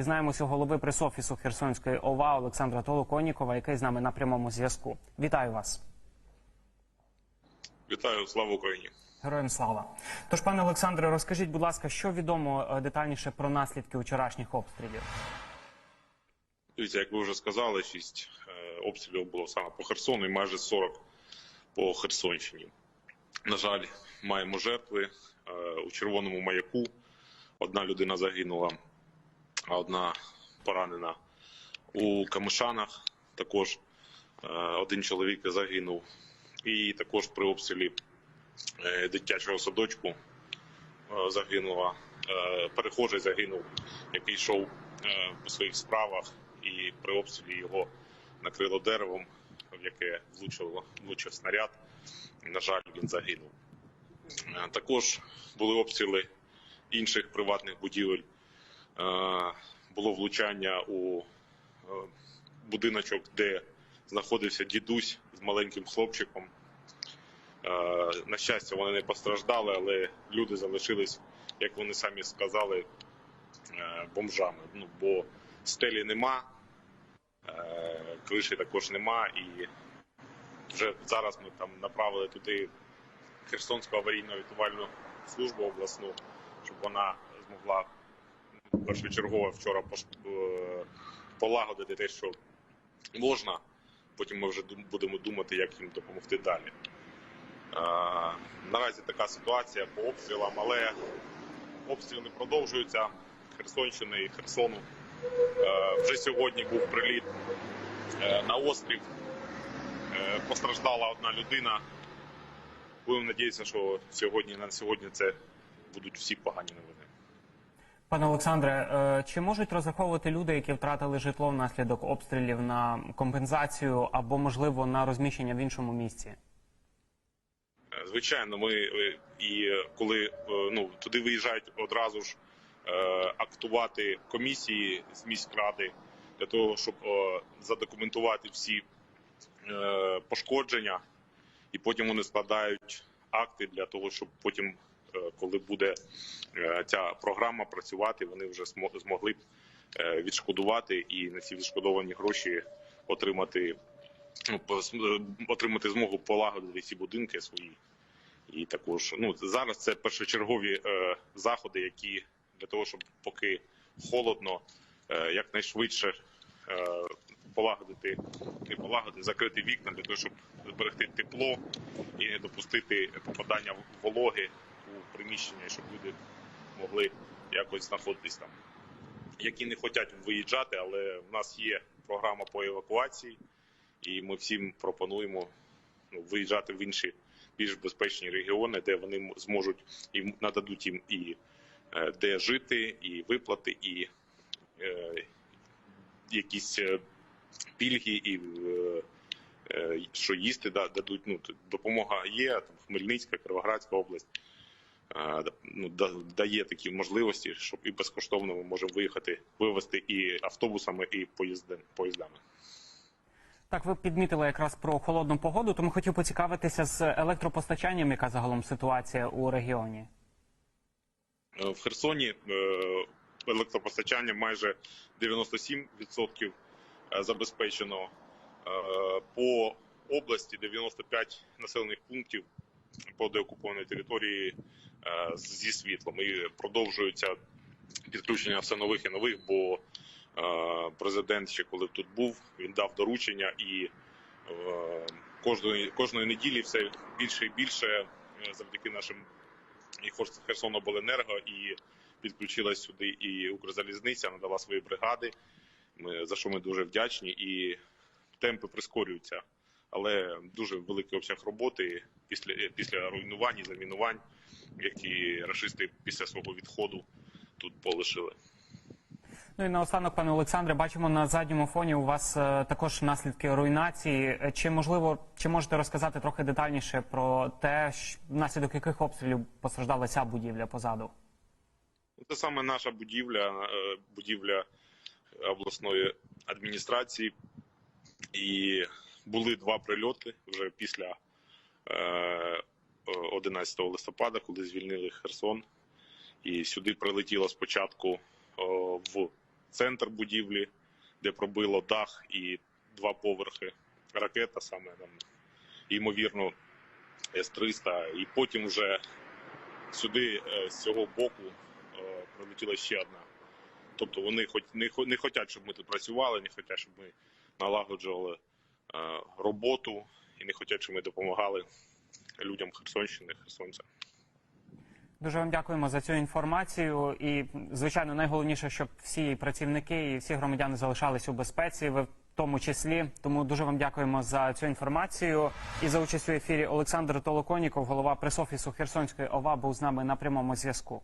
Дізнаємося у голови пресофісу Херсонської ОВА Олександра Толоконікова, який з нами на прямому зв'язку. Вітаю вас. Вітаю, слава Україні. Героям слава. Тож, пане Олександре, розкажіть, будь ласка, що відомо е, детальніше про наслідки вчорашніх обстрілів? Дивіться, як ви вже сказали, шість е, обстрілів було саме по Херсону і майже 40 по Херсонщині. На жаль, маємо жертви Е, у червоному маяку. Одна людина загинула, одна поранена. У Камишанах також е, один чоловік загинув. І також при обстрілі е, дитячого садочку е, загинула. Перехожий загинув, який йшов по своїх справах, і при обстрілі його накрило деревом, в яке влучило, влучив снаряд. На жаль, він загинув. Також були обстріли інших приватних будівель. Е, Було влучання у е, будиночок, де знаходився дідусь з маленьким хлопчиком. Е, На щастя, вони не постраждали, але люди залишились, як вони самі сказали, бомжами. Ну, бо стелі нема, криші також нема, і вже зараз ми там направили туди Херсонську аварійну рятувальну службу обласну, щоб вона змогла першочергово вчора е, полагодити те, що можна. Потім ми вже будемо думати, як їм допомогти далі. Е, Наразі така ситуація по обстрілам, але обстріли продовжуються Херсонщини і Херсону. Е, Вже сьогодні був приліт на острів. Постраждала одна людина. Будемо надіятися, що сьогодні на сьогодні це будуть всі погані новини. Пане Олександре, е, чи можуть розраховувати люди, які втратили житло внаслідок обстрілів на компенсацію або, можливо, на розміщення в іншому місці? Звичайно, ми е, і е, коли ну туди виїжджають одразу ж актувати комісії з міськради для того, щоб задокументувати всі пошкодження, і потім вони складають акти для того, щоб потім, коли буде е, ця програма працювати, вони вже змогли б е, відшкодувати і на ці відшкодовані гроші отримати ну, е, отримати змогу полагодити ці будинки свої. І також ну зараз це першочергові е, заходи, які для того, щоб поки холодно, е, якнайшвидше е, полагодити, не полагодити, закрити вікна для того, щоб зберегти тепло і не допустити попадання вологи у приміщення, щоб люди могли якось знаходитись там. Які не хочуть виїжджати, але в нас є програма по евакуації, і ми всім пропонуємо ну, виїжджати в інші більш безпечні регіони, де вони зможуть і нададуть їм і е, де жити, і виплати, і е, якісь е, пільги, і е, е, що їсти да- дадуть. Ну, допомога є, там Хмельницька, Кривоградська область. Ну, дає такі можливості, щоб і безкоштовно ми можемо виїхати, вивезти і автобусами, і поїздами. Так, ви підмітили якраз про холодну погоду, тому хотів поцікавитися з електропостачанням, яка загалом ситуація у регіоні. Е, В Херсоні е, електропостачання майже 97% е, забезпечено. По області 95 населених пунктів по деокупованій території зі світлом. І продовжується підключення все нових і нових, бо е, президент ще коли тут був, він дав доручення і е, кожної, кожної неділі все більше і більше е, завдяки нашим і Херс- Херсонобленерго, і підключилась сюди і Укрзалізниця, надала свої бригади, ми, за що ми дуже вдячні, і темпи прискорюються. Але дуже великий обсяг роботи після, після руйнувань і замінувань, які рашисти після свого відходу тут полишили. Ну і наостанок, пане Олександре, бачимо на задньому фоні у вас е, також наслідки руйнації. Чи можливо, чи можете розказати трохи детальніше про те, внаслідок яких обстрілів постраждала ця будівля позаду? Це саме наша будівля, е, будівля обласної адміністрації. І були два прильоти вже після е, 11 листопада, коли звільнили Херсон. І сюди прилетіло спочатку в центр будівлі, де пробило дах і два поверхи. Ракета саме там, ймовірно, С-300. І потім вже сюди е, з цього боку е, прилетіла ще одна. Тобто вони хоч не, не хочуть, щоб ми тут працювали, не хочуть, щоб ми налагоджували е, роботу і не хочуть, щоб ми допомагали людям Херсонщини, херсонцям. Дуже вам дякуємо за цю інформацію. І звичайно, найголовніше, щоб всі працівники і всі громадяни залишались у безпеці. Ви в тому числі. Тому дуже вам дякуємо за цю інформацію. І за участь у ефірі Олександр Толоконіков, голова пресофісу Херсонської ОВА, був з нами на прямому зв'язку.